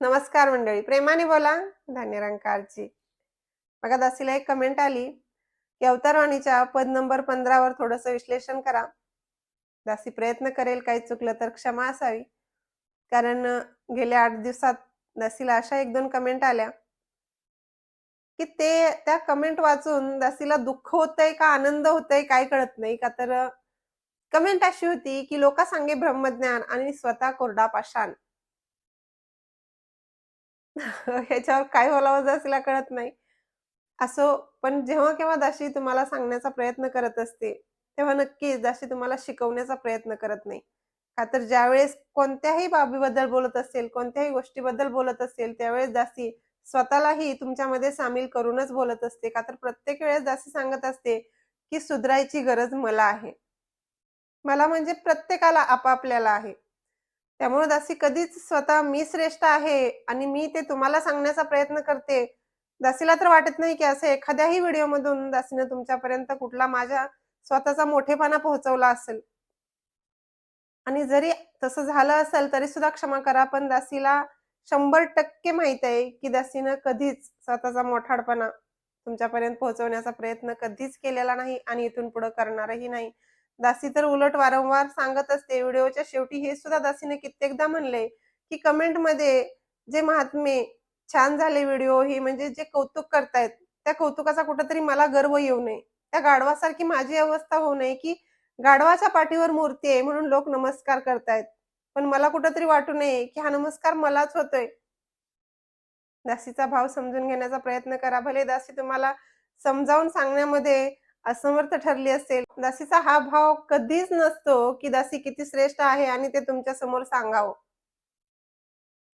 नमस्कार मंडळी प्रेमाने बोला धान्यरंकारची बघा दासीला एक कमेंट आली की अवतारवाणीच्या पद नंबर पंधरावर थोडस विश्लेषण करा. दासी प्रयत्न करेल काही चुकलं तर क्षमा असावी. कारण गेल्या आठ दिवसात दासीला अशा एक दोन कमेंट आल्या की ते त्या कमेंट वाचून दासीला दुःख होतंय का आनंद होतंय काय कळत नाही का? तर कमेंट अशी होती की लोका सांगे ब्रह्मज्ञान आणि स्वतः कोरडा पाषाण. ह्याच्यावर काय बोलावं दासीला कळत नाही. असो पण जेव्हा केव्हा दाशी तुम्हाला सांगण्याचा प्रयत्न करत असते तेव्हा नक्कीच दाशी तुम्हाला शिकवण्याचा प्रयत्न करत नाही. का तर ज्यावेळेस कोणत्याही बाबीबद्दल बोलत असेल कोणत्याही गोष्टीबद्दल बोलत असेल त्यावेळेस दासी स्वतःलाही तुमच्यामध्ये सामील करूनच बोलत असते. का तर प्रत्येक वेळेस दासी सांगत असते की सुधरायची गरज मला आहे. मला म्हणजे प्रत्येकाला आपापल्याला आहे. त्यामुळे दासी कधीच स्वतः मी श्रेष्ठ आहे आणि मी ते तुम्हाला सांगण्याचा प्रयत्न करते. दासीला तर वाटत नाही की असं एखाद्याही व्हिडिओमधून दासीनं तुमच्यापर्यंत कुठला माझ्या स्वतःचा मोठेपणा पोहोचवला असेल. आणि जरी तसं झालं असेल तरी सुद्धा क्षमा करा पण दासीला शंभर टक्के माहीत आहे की दासीनं कधीच स्वतःचा मोठाडपणा तुमच्यापर्यंत पोहोचवण्याचा प्रयत्न कधीच केलेला नाही आणि इथून पुढे करणारही नाही. दासी तर उलट वारंवार सांगत असते. व्हिडिओच्या शेवटी हे सुद्धा दासीने कित्येकदा म्हणले की कमेंटमध्ये जे महात्मे छान झाले व्हिडिओ हे म्हणजे जे कौतुक करतायत त्या कौतुकाचा कुठंतरी मला गर्व येऊ नये. त्या गाढवासारखी माझी अवस्था होऊ नये की गाढवाच्या पाठीवर मूर्ती आहे म्हणून लोक नमस्कार करतायत. पण मला कुठंतरी वाटू नये की हा नमस्कार मलाच होतोय. दासीचा भाव समजून घेण्याचा प्रयत्न करा. भले दासी तुम्हाला समजावून सांगण्यामध्ये असमर्थ ठरली असेल. दासीचा हा भाव कधीच नसतो की दासी किती श्रेष्ठ आहे आणि ते तुमच्यासमोर सांगावं.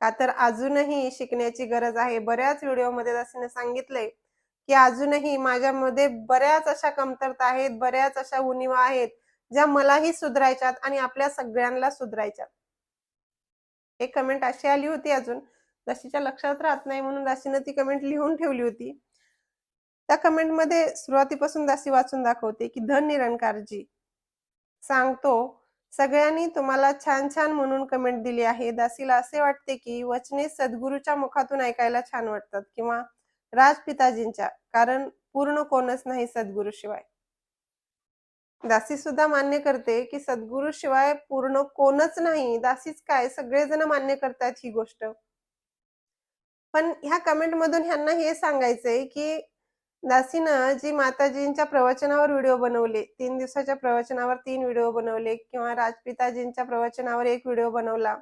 का तर अजूनही शिकण्याची गरज आहे. बऱ्याच व्हिडिओमध्ये दासीने सांगितलंय की अजूनही माझ्यामध्ये बऱ्याच अशा कमतरता आहेत बऱ्याच अशा उणिवा आहेत ज्या मलाही सुधरायच्यात आणि आपल्या सगळ्यांना सुधरायच्यात. एक कमेंट अशी आली होती अजून. दासीच्या लक्षात राहत नाही म्हणून दासीनं ती कमेंट लिहून ठेवली होती. त्या कमेंटमध्ये सुरुवातीपासून दासी वाचून दाखवते की धन निरंकारजी सांगतो सगळ्यांनी तुम्हाला छान छान म्हणून कमेंट दिली आहे. दासीला असे वाटते की वचने सद्गुरूच्या मुखातून ऐकायला छान वाटतात किंवा राजपिताजींच्या कारण पूर्ण कोणच नाही सद्गुरू शिवाय. दासी सुद्धा मान्य करते की सद्गुरू शिवाय पूर्ण कोणच नाही. दासीच काय? सगळेजण मान्य करतात ही गोष्ट. पण ह्या कमेंट मधून ह्यांना हे सांगायचंय की दासीनं जी माताजींच्या प्रवचनावर व्हिडिओ बनवले तीन दिवसाच्या प्रवचनावर तीन व्हिडिओ बनवले किंवा राजपिताजींच्या प्रवचनावर एक व्हिडिओ बनवला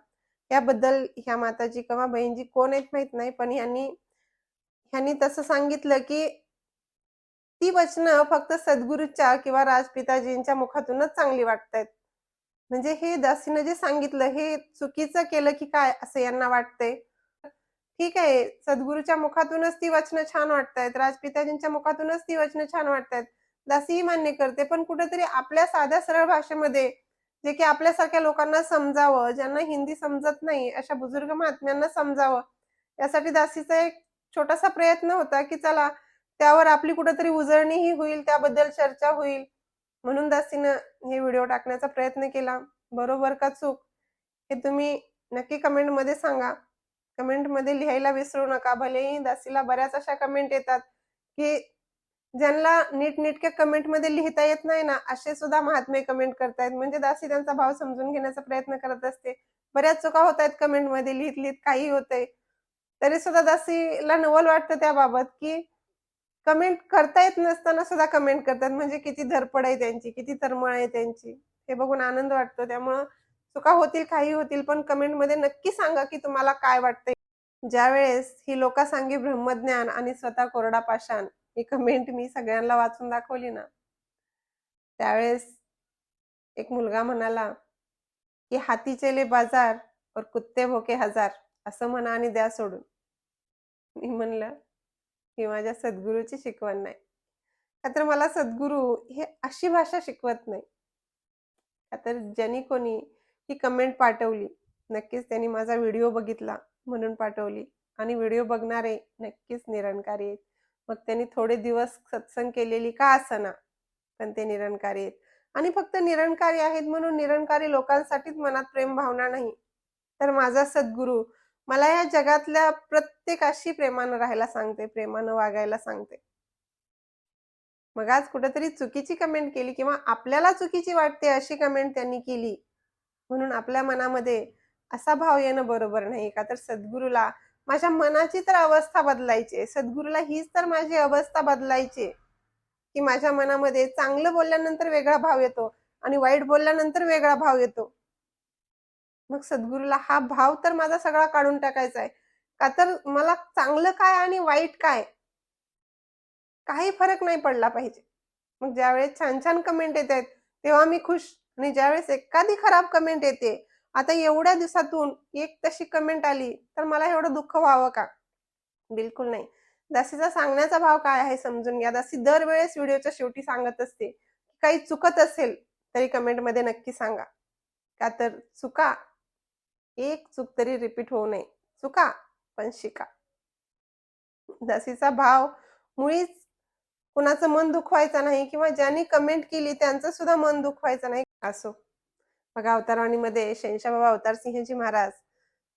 याबद्दल ह्या माताजी किंवा बहिणजी कोण आहेत माहीत नाही पण ह्यांनी ह्यांनी तसं सांगितलं की ती वचनं फक्त सद्गुरूच्या किंवा राजपिताजींच्या मुखातूनच चांगली वाटतायत. म्हणजे हे दासीनं जे सांगितलं हे चुकीचं केलं की काय असं यांना वाटतंय? ठीक आहे. सद्गुरूच्या मुखातूनच ती वचनं छान वाटतायत. राजपिताजींच्या मुखातूनच ती वचनं छान वाटतायत. दासीही मान्य करते. पण कुठेतरी आपल्या साध्या सरळ भाषेमध्ये जे की आपल्यासारख्या लोकांना समजावं ज्यांना हिंदी समजत नाही अशा बुजुर्ग महात्म्यांना समजावं यासाठी दासीचा एक छोटासा प्रयत्न होता की चला त्यावर आपली कुठेतरी उजळणीही होईल त्याबद्दल चर्चा होईल. म्हणून दासीनं हे व्हिडिओ टाकण्याचा प्रयत्न केला. बरोबर का चूक? हे तुम्ही नक्की कमेंटमध्ये सांगा. कमेंटमध्ये लिहायला विसरू नका भलेही दासीला बऱ्याच अशा कमेंट येतात की ज्यांना नीटनेटक्या कमेंटमध्ये लिहिता येत नाही ना असे सुद्धा महात्मे कमेंट करतायत. म्हणजे दासी त्यांचा भाव समजून घेण्याचा प्रयत्न करत असते. बऱ्याच चुका होत आहेत कमेंटमध्ये लिहित लिहित काही होतंय. तरी सुद्धा दासीला नवल वाटतं त्याबाबत की कमेंट करता येत नसताना सुद्धा कमेंट करतात. म्हणजे किती धरपड आहे त्यांची किती तरमळ आहे त्यांची. हे बघून आनंद वाटतो. त्यामुळं चुका होतील काही होतील पण कमेंटमध्ये नक्की सांगा की तुम्हाला काय वाटतंय. ज्यावेळेस ही लोकांसांगी सांगे ब्रह्मज्ञान आणि स्वतः कोरडा पाषाण ही कमेंट मी सगळ्यांना वाचून दाखवली ना त्यावेळेस एक मुलगा म्हणाला की हाती चेले बाजार और कुत्ते भोके हजार असं म्हणा आणि द्या सोडून. मी म्हणलं ही माझ्या सद्गुरूची शिकवण नाही. का तर मला सद्गुरू हे अशी भाषा शिकवत नाही. का तर ज्यांनी कोणी ही कमेंट पाठवली. नक्कीच त्यांनी माझा व्हिडिओ बघितला म्हणून पाठवली. आणि व्हिडिओ बघणारे नक्कीच निरंकारी आहेत. मग त्यांनी थोडे दिवस सत्संग केलेली का असना पण ते निरंकारी आहेत. आणि फक्त निरंकारी आहेत म्हणून निरंकारी लोकांसाठीच मनात प्रेम भावना नाही. तर माझा सद्गुरू मला या जगातल्या प्रत्येकाशी प्रेमानं राहायला सांगते प्रेमानं वागायला सांगते. मग आज कुठेतरी चुकीची कमेंट केली किंवा आपल्याला चुकीची वाटते अशी कमेंट त्यांनी केली म्हणून आपल्या मनामध्ये असा भाव येणं बरोबर नाही का? तर सद्गुरूला माझ्या मनाची तर अवस्था बदलायची आहे. सद्गुरूला हीच तर माझी अवस्था बदलायची आहे. की माझ्या मनामध्ये चांगलं बोलल्यानंतर वेगळा भाव येतो आणि वाईट बोलल्यानंतर वेगळा भाव येतो. मग सद्गुरूला हा भाव तर माझा सगळा काढून टाकायचा आहे. का तर मला चांगलं काय आणि वाईट काय? काही फरक नाही पडला पाहिजे. मग ज्यावेळेस छान छान कमेंट येत आहेत तेव्हा मी खुश. आणि ज्यावेळेस एखादी खराब कमेंट येते आता एवढ्या दिवसातून एक तशी कमेंट आली तर मला एवढं दुःख व्हावं का? बिलकुल नाही. दासीचा सांगण्याचा भाव काय आहे समजून घ्या. दासी दरवेळेस व्हिडिओच्या शेवटी सांगत असते काही चुकत असेल तरी कमेंटमध्ये नक्की सांगा. का तर चुका एक चूक तरी रिपीट होऊ नये. चुका पण शिका. दासीचा भाव मुळीच कुणाचं मन दुखवायचं नाही किंवा ज्यांनी कमेंट केली त्यांचं सुद्धा मन दुखवायचं नाही. असो. बघा अवतारवाणीमध्ये शंशाबाबा अवतारसिंहजी महाराज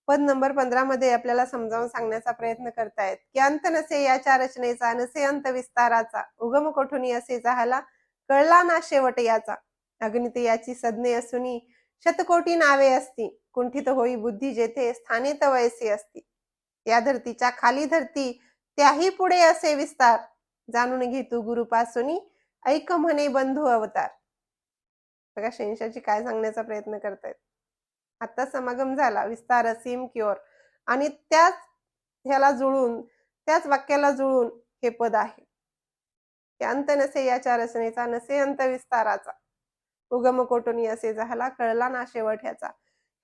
पद नंबर पंधरा मध्ये आपल्याला समजावून सांगण्याचा प्रयत्न करतायत की अंत नसे याच्या रचनेचा नसे अंत विस्ताराचा उगम कोठुनी असे जाहाला कळला ना शेवट याचा. अग्नित याची सज्ञे असुनी शतकोटी नावे असती कुंठित होई बुद्धी जेथे स्थाने वयसे असती. या धरतीच्या खाली धरती त्याही पुढे असे विस्तार. जाणून घे तू गुरुपासुनी ऐक म्हणे बंधू अवतार. बघा शेंशाची काय सांगण्याचा प्रयत्न करतायत. आता समागम झाला विस्तार सीम क्युअर आणि त्याच ह्याला जुळून त्याच वाक्याला जुळून हे पद आहे. अंत नसे याच्या रचनेचा नसे अंत विस्ताराचा. उगम कोटोनी असे झाला कळला ना शेवट ह्याचा.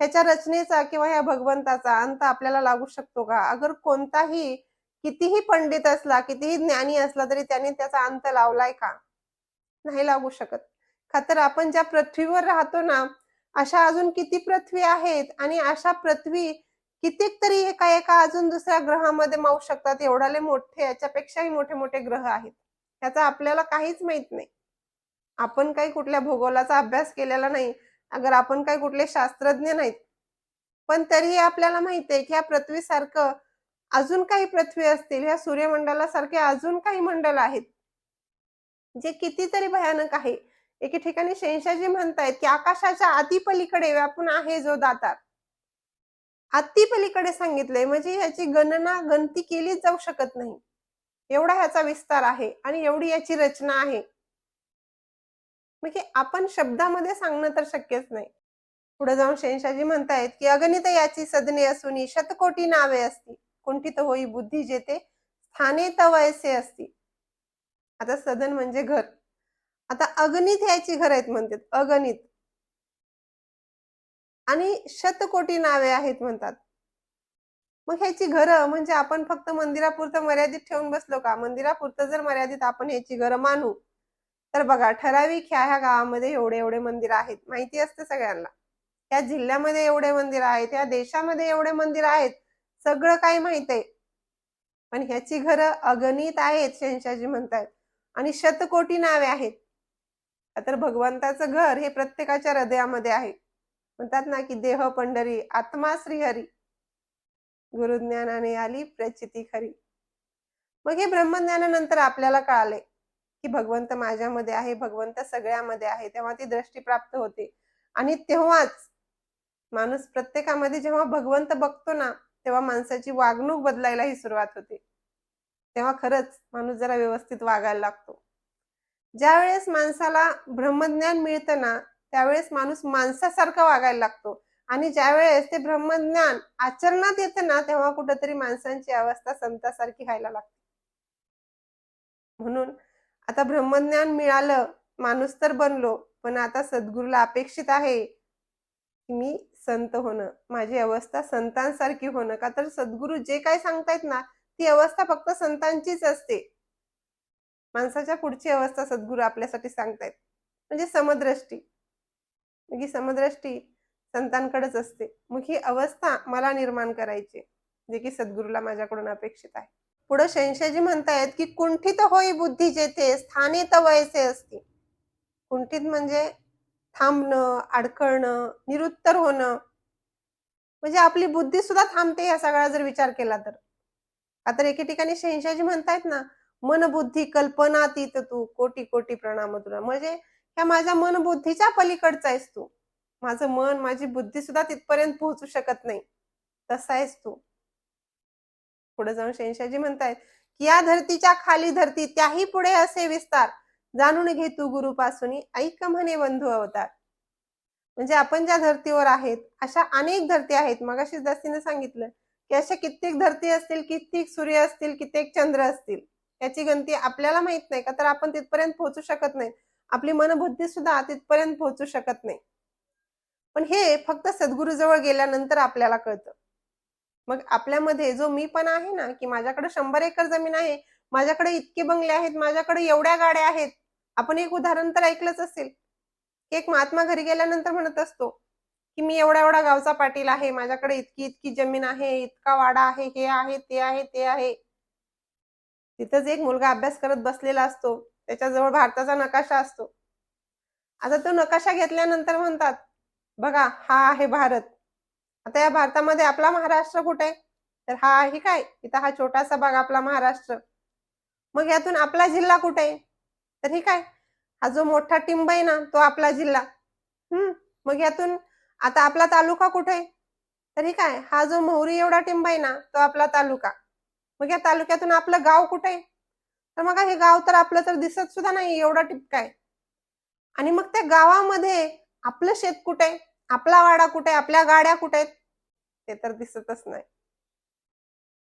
ह्याच्या रचनेचा किंवा ह्या भगवंताचा अंत आपल्याला लागू शकतो का? अगर कोणताही कितीही पंडित असला कितीही ज्ञानी असला तरी त्याने त्याचा अंत लावलाय का? नाही लागू शकत. खातर आपण ज्या पृथ्वीवर राहतो ना अशा अजून किती पृथ्वी आहेत आणि अशा पृथ्वी कितीक तरी एका एका अजून दुसऱ्या ग्रहामध्ये मावू शकतात? एवढाले मोठे याच्यापेक्षाही मोठे मोठे ग्रह आहेत. याचा आपल्याला काहीच माहीत नाही. आपण काही कुठल्या भूगोलाचा अभ्यास केलेला नाही. अगर आपण काही कुठले शास्त्रज्ञ नाहीत. पण तरीही आपल्याला माहीत आहे की ह्या पृथ्वीसारखं अजून काही पृथ्वी असतील ह्या सूर्यमंडलासारखे अजून काही मंडल आहेत जे कितीतरी भयानक आहे. एके ठिकाणी शेंशाजी म्हणतायत की आकाशाच्या अतिपलीकडे व्यापून आहे जो दातार. अतिपलीकडे सांगितलंय म्हणजे याची गणना गणती केली जाऊ शकत नाही. एवढा ह्याचा विस्तार आहे आणि एवढी याची रचना आहे. म्हणजे आपण शब्दामध्ये सांगणं तर शक्यच नाही. पुढे जाऊन शेंशाजी म्हणतायत की अगणित याची सदने असून शतकोटी नावे असती. कोणती तर होई बुद्धी जेते स्थाने तवयसे असती. आता सदन म्हणजे घर. आता अगणित ह्याची घर आहेत म्हणतात. अगणित. आणि शतकोटी नावे आहेत म्हणतात. मग ह्याची घरं म्हणजे आपण फक्त मंदिरापुरतं मर्यादित ठेवून बसलो का? मंदिरापुरतं जर मर्यादित आपण ह्याची घरं मानू तर बघा ठराविक ह्या ह्या गावामध्ये एवढे एवढे मंदिर आहेत. माहिती असते सगळ्यांना. या जिल्ह्यामध्ये एवढे मंदिर आहेत या देशामध्ये एवढे मंदिर आहेत सगळं काही माहीत आहे. पण ह्याची घरं अगणित आहेत शहनशाजी म्हणतात आणि शतकोटी नावे आहेत. तर भगवंताचं घर हे प्रत्येकाच्या हृदयामध्ये आहे. म्हणतात ना की देह पंढरी आत्मा श्रीहरी गुरुज्ञानाने आली प्रचिती खरी. मग हे ब्रह्मज्ञानानंतर आपल्याला कळाले की भगवंत माझ्यामध्ये आहे भगवंत सगळ्यामध्ये आहे तेव्हा ती दृष्टी प्राप्त होते. आणि तेव्हाच माणूस प्रत्येकामध्ये जेव्हा भगवंत बघतो ना तेव्हा माणसाची वागणूक बदलायलाही सुरुवात होते. तेव्हा खरंच माणूस जरा व्यवस्थित वागायला लागतो. ज्यावेळेस माणसाला ब्रह्मज्ञान मिळतं ना त्यावेळेस माणूस माणसासारखा वागायला लागतो. आणि ज्यावेळेस ते ब्रह्मज्ञान आचरणात येतं ना तेव्हा कुठंतरी माणसांची अवस्था संतासारखी व्हायला लागते. म्हणून आता ब्रह्मज्ञान मिळालं माणूस तर बनलो पण आता सद्गुरूला अपेक्षित आहे की मी संत होणं. माझी अवस्था संतांसारखी होणं. का तर सद्गुरू जे काय सांगतायत ना ती अवस्था फक्त संतांचीच असते. माणसाच्या पुढची अवस्था सद्गुरू आपल्यासाठी सांगतायत. म्हणजे समदृष्टी ही म्हणजे समदृष्टी संतांकडेच असते. मग ही अवस्था मला निर्माण करायची जे की सद्गुरूला माझ्याकडून अपेक्षित आहे. पुढे शंशजी म्हणतायत की कुंठित होई बुद्धी जेथे स्थाने तवयसे असते. कुंठित म्हणजे थांबणं अडकळणं निरुत्तर होणं. म्हणजे आपली बुद्धी सुद्धा थांबते या सगळा जर विचार केला तर. आता एके ठिकाणी शहनशाहजी म्हणतायत ना मन बुद्धी कल्पना तीत तू कोटी कोटी प्रणाम तुला म्हणजे ह्या माझ्या मन बुद्धीच्या पलीकडचा आहेस तू. माझं मन माझी बुद्धी सुद्धा तिथपर्यंत पोहोचू शकत नाही. तसा आहेस तू. पुढे जाऊन शहनशाहजी म्हणतायत की या धरतीच्या खाली धरती त्याही पुढे असे विस्तार. जाणून घे तू गुरुपासून ऐक म्हणे बंधू अवतार. म्हणजे आपण ज्या धर्तीवर आहेत अशा अनेक धर्ती आहेत. मगाशी जास्तीने सांगितलं की अशा कित्येक धर्ती असतील कित्येक सूर्य असतील कित्येक चंद्र असतील. याची गणती आपल्याला माहीत नाही का? तर आपण तिथपर्यंत पोहोचू शकत नाही. आपली मनबुद्धी सुद्धा तिथपर्यंत पोहोचू शकत नाही. पण हे फक्त सद्गुरूजवळ गेल्यानंतर आपल्याला कळतं. मग आपल्यामध्ये जो मी पण आहे ना की माझ्याकडे शंभर एकर जमीन आहे माझ्याकडे इतके बंगले आहेत माझ्याकडे एवढ्या गाड्या आहेत. आपण एक उदाहरण तर ऐकलंच असेल. एक महात्मा घरी गेल्यानंतर म्हणत असतो की मी एवढा एवढा गावचा पाटील आहे माझ्याकडे इतकी इतकी जमीन आहे इतका वाडा आहे हे आहे ते आहे ते आहे. तिथंच एक मुलगा अभ्यास करत बसलेला असतो. त्याच्याजवळ भारताचा नकाशा असतो. आता तो नकाशा घेतल्यानंतर म्हणतात बघा हा आहे भारत. आता या भारतामध्ये आपला महाराष्ट्र कुठे? तर हा आहे काय? इथं हा छोटासा भाग आपला महाराष्ट्र. मग यातून आपला जिल्हा कुठे? आहे तर ही काय? हा जो मोठा टिंब आहे ना तो आपला जिल्हा. हम्म मग यातून आता आपला तालुका कुठे? आहे तर ही काय? हा जो मोहरी एवढा टिंब आहे ना तो आपला तालुका. मग या तालुक्यातून आपलं गाव कुठे आहे? तर मग हे गाव तर आपलं तर दिसत सुद्धा नाही एवढा टिपका आहे आणि मग त्या गावामध्ये आपलं शेत कुठे आहे? आपला वाडा कुठे आहे? आपल्या गाड्या कुठे आहेत? ते तर दिसतच नाही.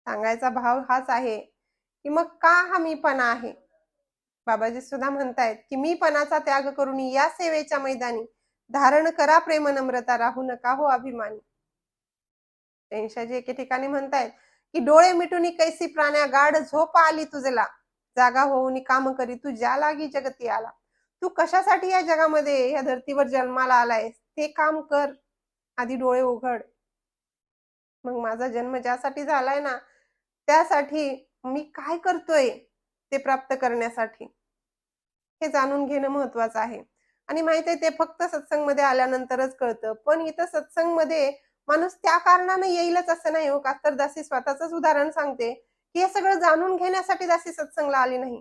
सांगायचा भाव हाच आहे की मग का हा मीपणा आहे? बाबाजी सुद्धा म्हणतायत की मीपणाचा त्याग करून या सेवेच्या मैदानी धारण करा प्रेम नम्रता राहू नका हो अभिमानी. त्यांच्या जे एके ठिकाणी म्हणतायत की डोळे मिटून कैसी प्राण्या गाढ झोप आली तुझला जागा होऊन काम करी तू ज्या लागी जगती आला. तू कशासाठी या जगामध्ये या धर्तीवर जन्माला आलाय ते काम कर. आधी डोळे उघड. मग माझा जन्म ज्यासाठी झालाय ना त्यासाठी मी काय करतोय ते प्राप्त करण्यासाठी? हे जाणून घेणं महत्वाचं आहे. आणि माहिती आहे ते फक्त सत्संगमध्ये आल्यानंतरच कळतं. पण इथं सत्संगमध्ये माणूस त्या कारणानं येईलच असं नाही हो. का तर दासी स्वतःच उदाहरण सांगते की हे सगळं जाणून घेण्यासाठी दासी सत्संगला आली नाही.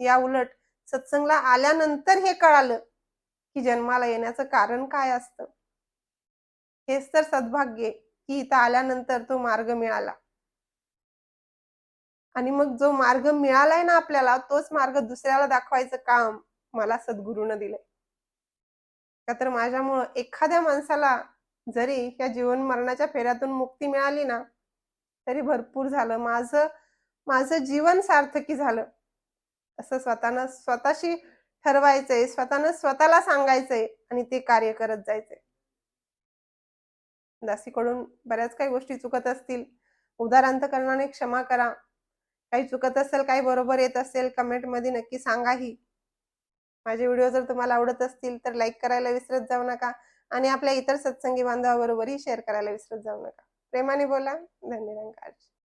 या उलट सत्संगला आल्यानंतर हे कळालं की जन्माला येण्याचं कारण काय असतं. हेच तर सद्भाग्य की इथं आल्यानंतर तो मार्ग मिळाला. आणि मग जो मार्ग मिळालाय ना आपल्याला तोच मार्ग दुसऱ्याला दाखवायचं काम मला सद्गुरूनं दिलंय. का तर माझ्यामुळं एखाद्या माणसाला जरी या जीवन मरणाच्या फेऱ्यातून मुक्ती मिळाली ना तरी भरपूर झालं. माझं माझं जीवन सार्थकी झालं. असं स्वतःनं स्वतःशी ठरवायचंय स्वतःनं स्वतःला सांगायचंय आणि ते कार्य करत जायचंय. दासीकडून बऱ्याच काही गोष्टी चुकत असतील. उदारांतकरणाने क्षमा करा. काही चुकत असेल काही बरोबर येत असेल कमेंटमध्ये नक्की सांगाही. माझे व्हिडिओ जर तुम्हाला आवडत असतील तर लाईक करायला विसरत जाऊ नका. आणि आपल्या इतर सत्संगी बांधवाबरोबरही शेअर करायला विसरत जाऊ नका. प्रेमाने बोला. धन्यवाद.